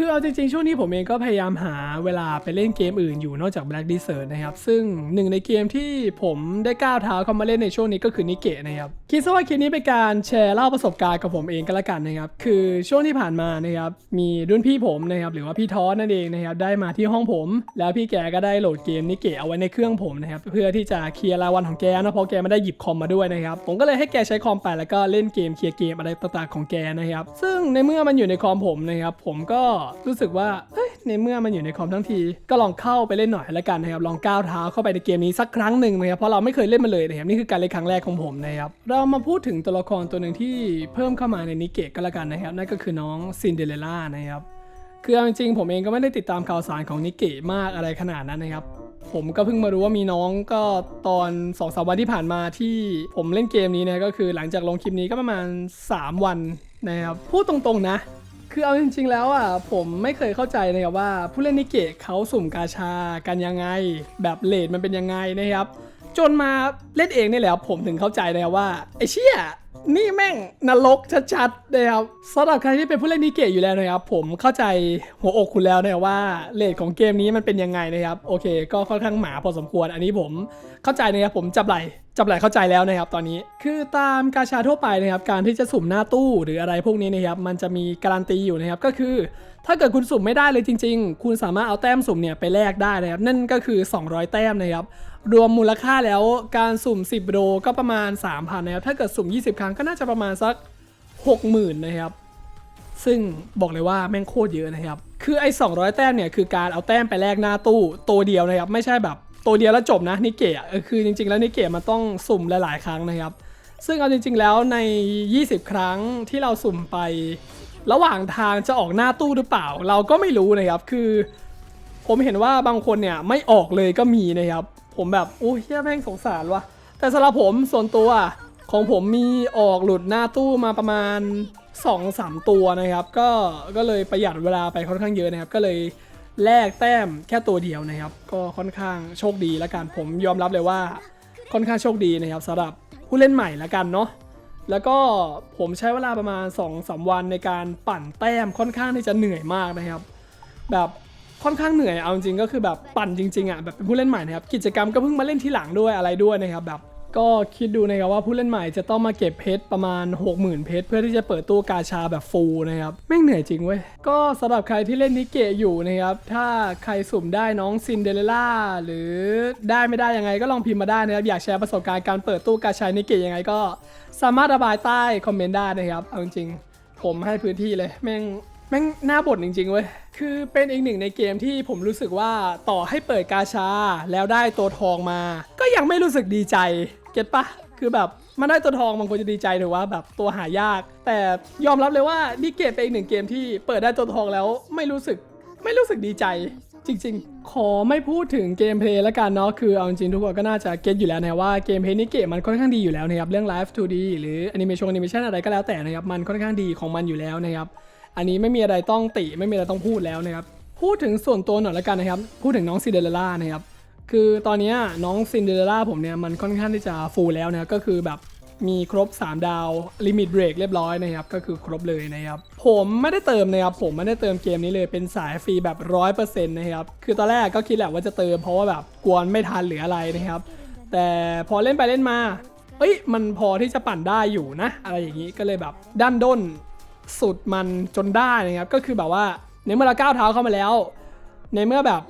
คือเอาจริงๆ ช่วงนี้ผมเองก็พยายามหาเวลาไปเล่นเกมอื่นอยู่นอกจาก Black Desert นะครับ ซึ่งหนึ่งในเกมที่ผมได้ก้าวเท้าเข้ามาเล่นในช่วงนี้ก็คือนิเกะนะครับ คิดซะว่าคลิปนี้เป็นการแชร์เล่าประสบการณ์กับผมเองก็แล้วกันนะครับ คือช่วงที่ผ่านมานะครับ มีรุ่นพี่ผมนะครับ หรือว่าพี่ทอสนั่นเองนะครับ ได้มาที่ห้องผม แล้วพี่แกก็ได้โหลดเกมนิเกะเอาไว้ในเครื่องผมนะครับ เพื่อที่จะเคลียร์รายวันของแกนะเพราะแกไม่ได้หยิบคอมมาด้วยนะครับ ผมก็เลยให้แกใช้คอมไปแล้วก็เล่นเกมเคลียร์เกมอะไรต่างๆของแกนะครับ ซึ่งในเมื่อมันอยู่ในคอมผมนะครับ ผมก็รู้สึกว่าเอ้ย ในเมื่อมันอยู่ในคอมทั้งที ก็ลองเข้าไปเล่นหน่อยละกันนะครับลองก้าวเท้าเข้าไปในเกมนี้สักครั้งหนึ่งนะครับเพราะเราไม่เคยเล่นมาเลยนะครับนี่คือการเล่นครั้งแรกของผมนะครับเรามาพูดถึงตัวละครตัวหนึ่งที่เพิ่มเข้ามาในนิเกะก็แล้วกันนะครับนั่นก็คือน้องซินเดเรล่านะครับคือเอาจริงๆผมเองก็ไม่ได้ติดตามข่าวสารของนิเกะมากอะไรขนาดนั้นนะครับผมก็เพิ่งมารู้ว่ามีน้องก็ตอน2อสวันที่ผ่านมาที่ผมเล่นเกมนี้นะก็คือหลังจากลงคลิปนี้ก็ประมาณ 3 วันนะครับพูดตรงๆนะ คือเอาจริงๆแล้วอะผมไม่เคยเข้าใจนะครับว่า ผู้เล่นนิเกะเขาสุ่มกาชากันยังไง แบบเลทมันเป็นยังไงนะครับ จนมาเล่นเองนี่แหละผมถึงเข้าใจนะครับว่าไอ้เชี่ยนี่แม่งนรกชัดๆนะครับสำหรับใครที่เป็นผู้เล่นนิเกะอยู่แล้วนะครับ ผมเข้าใจหัวอกคุณแล้วนะว่าเลทของเกมนี้มันเป็นยังไงนะครับ โอเค ก็ค่อนข้างหมาพอสมควร อันนี้ผมเข้าใจนะครับผมจับไหลจับไหลเข้าใจแล้วนะครับตอนนี้ คือตามกาชาทั่วไปนะครับ การที่จะสุ่มหน้าตู้หรืออะไรพวกนี้นะครับมันจะมีการันตีอยู่นะครับก็คือ ถ้าเกิดคุณสุ่มไม่ได้เลยจริง ๆ คุณสามารถเอาแต้มสุ่มเนี่ยไปแลกได้นะครับนั่นก็คือ 200 แต้มนะครับรวมมูลค่าแล้วการสุ่ม 10โดก็ประมาณ 3,000นะครับถ้าเกิดสุ่ม 20ครั้งก็น่าจะประมาณสัก 60,000 นะครับ ซึ่งบอกเลยว่าแม่งโคตรเยอะนะครับ คือไอ้ 200 แต้มเนี่ยคือการเอาแต้มไปแลกหน้าตู้ตัวเดียวนะครับ ไม่ใช่แบบตัวเดียวแล้วจบนะนิเกะคือจริง ๆ แล้วนิเกะมันต้องสุ่มหลายๆ ครั้งนะครับ ซึ่งเอาจริง ๆ แล้วใน 20 ครั้งที่เราสุ่มไประหว่างทางจะออกหน้าตู้หรือเปล่า เราก็ไม่รู้นะครับ คือ ผมเห็นว่าบางคนเนี่ยไม่ออกเลยก็มีนะครับ ผมแบบโอ้ยเฮียแม่งสงสารว่ะแต่สำหรับผมส่วนตัว ของผมมีออกหลุดหน้าตู้มาประมาณ 2-3 ตัวนะครับ ก็ก็เลยประหยัดเวลาไปค่อนข้างเยอะนะครับ ก็เลยแลกแต้มแค่ตัวเดียวนะครับ ก็ค่อนข้างโชคดีแล้วกันผมยอมรับเลยว่าค่อนข้างโชคดีนะครับสำหรับผู้เล่นใหม่ล้วกันเนาะแล้วก็ผมใช้เวลาประมาณ2อสวันในการปั่นแต้มค่อนข้างที่จะเหนื่อยมากนะครับ แบบค่อนข้างเหนื่อยเอาจริงก็คือแบบปั่นจริงๆอะแบบเป็นผู้เล่นใหม่นะครับกิจกรรมก็เพิ่งมาเล่นที่หลังด้วยอะไรด้วยนะครับแบบ ก็คิดดูนะครับว่าผู้เล่นใหม่จะต้องมาเก็บเพชรประมาณ 60,000 เพชรเพื่อที่จะเปิดตู้กาชาแบบฟูลนะครับแม่งเหนื่อยจริงเว้ย ก็สำหรับใครที่เล่นนิเกะอยู่นะครับ ถ้าใครสุ่มได้น้องซินเดอเรล่าหรือได้ไม่ได้ยังไงก็ลองพิมพ์มาได้นะครับ อยากแชร์ประสบการณ์การเปิดตู้กาชานิเกะยังไงก็สามารถระบายใต้คอมเมนต์ได้นะครับเอาจริงผมให้พื้นที่เลยแม่ง แม่งน่าบ่นจริงๆเว้ย คือเป็นอีกหนึ่งในเกมที่ผมรู้สึกว่าต่อให้เปิดกาชาแล้วได้ตัวทองมา ก็ยังไม่รู้สึกดีใจ เก็ตปะ คือแบบมันได้ตัวทองมันควรจะดีใจถือว่าแบบตัวหายาก แต่ยอมรับเลยว่านี่เกมเป็นอีกหนึ่งเกมที่เปิดได้ตัวทองแล้วไม่รู้สึกไม่รู้สึกดีใจจริงๆ ขอไม่พูดถึงเกมเพลย์ล้วกันเนาะ คือเอาจริงทุกคนก็น่าจะเก็ตอยู่แล้วนะว่าเกมเพลย์นี้เกมมันค่อนข้างดีอยู่แล้วนะครับ เรื่อง Live 2D หรือแอนิเมชันแอนิเมชันอะไรก็แล้วแต่นะครับ มันค่อนข้างดีของมันอยู่แล้วนะครับ อันนี้ไม่มีอะไรต้องติไม่มีอะไรต้องพูดแล้วนะครับพูดถึงส่วนตัวหน่อยล้วกันนะครับพูดถึงน้องซินเดอเรลล่านะครับคือตอนนี้น้องซินเดอเรลล่าผมเนี่ยมันค่อนข้างที่จะฟูลแล้วนะครับก็คือแบบมีครบ 3 ดาวลิมิตเบรกเรียบร้อยนะครับ ก็คือครบเลยนะครับผมไม่ได้เติมนะครับ ผมไม่ได้เติมเกมนี้เลยเป็นสายฟรีแบบ100%นะครับ คือตอนแรกก็คิดแหละว่าจะเติมเพราะว่าแบบกวนไม่ทันหรืออะไรนะครับ แต่พอเล่นไปเล่นมา เอ้ยมันพอที่จะปั่นได้อยู่นะ อะไรอย่างนี้ก็เลยแบบด้านด้น สุดมันจนได้นะครับก็คือแบบว่าในเมื่อเราก้าวเท้าเข้ามาแล้ว ในเมื่อแบบ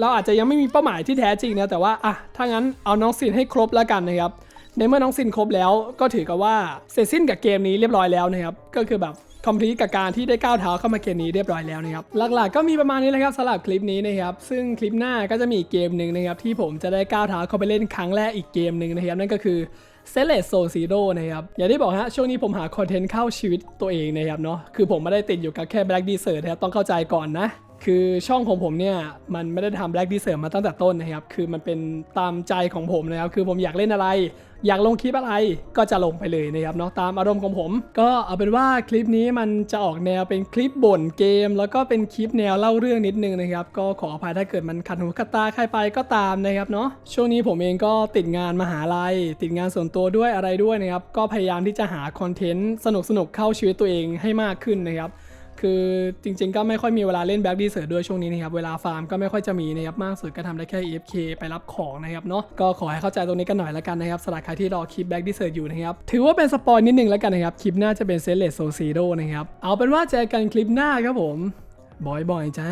เราอาจจะยังไม่มีเป้าหมายที่แท้จริงนะแต่ว่าอะถ้างั้นเอาน้องซินให้ครบแล้วกันนะครับในเมื่อน้องซินครบแล้วก็ถือกับว่าเสร็จสิ้นกับเกมนี้เรียบร้อยแล้วนะครับก็คือแบบคอมพลีทกับการที่ได้ก้าวเท้าเข้ามาเกมนี้เรียบร้อยแล้วนะครับหลักๆก็มีประมาณนี้เลยครับสำหรับคลิปนี้นะครับซึ่งคลิปหน้าก็จะมีเกมหนึ่งนะครับที่ผมจะได้ก้าวเท้าเข้าไปเล่นครั้งแรกอีกเกมหนึ่งนะครับนั่นก็คือ เซเลสโซซีโดนะครับ อย่างที่บอกฮะ ช่วงนี้ผมหาคอนเทนต์เข้าชีวิตตัวเองนะครับเนาะ คือผมไม่ได้ติดอยู่กับแค่แบล็กดีเซอร์นะครับต้องเข้าใจก่อนนะ คือช่องของผมเนี่ยมันไม่ได้ทำ Black Desert มาตั้งแต่ต้นนะครับ คือมันเป็นตามใจของผมนะครับ คือผมอยากเล่นอะไร อยากลงคลิปอะไรก็จะลงไปเลยนะครับเนาะตามอารมณ์ของผม ก็เอาเป็นว่าคลิปนี้มันจะออกแนวเป็นคลิปบ่นเกม แล้วก็เป็นคลิปแนวเล่าเรื่องนิดนึงนะครับ ก็ขออภัยถ้าเกิดมันขัดหูขัดตาใครไปก็ตามนะครับเนาะช่วงนี้ผมเองก็ติดงานมหาลัย ติดงานส่วนตัวด้วยอะไรด้วยนะครับก็พยายามที่จะหาคอนเทนต์สนุกๆเข้าชีวิตตัวเองให้มากขึ้นนะครับ คือจริงๆ ก็ไม่ค่อยมีเวลาเล่นแบ็กดีเซิร์ด้วยช่วงนี้นะครับ เวลาฟาร์มก็ไม่ค่อยจะมีนะครับ มากสุดก็ทำได้แค่ EFK ไปรับของนะครับเนาะ ก็ขอให้เข้าใจตรงนี้กันหน่อยแล้วกันนะครับสำหรับใครที่รอคลิปแบ็กดีเซิร์อยู่นะครับ ถือว่าเป็นสปอยนิดนึงแล้วกันนะครับ คลิปหน้าจะเป็นเซเลสโซซีโดนะครับ เอาเป็นว่าเจอกันคลิปหน้าครับผมบอยบอยจ้า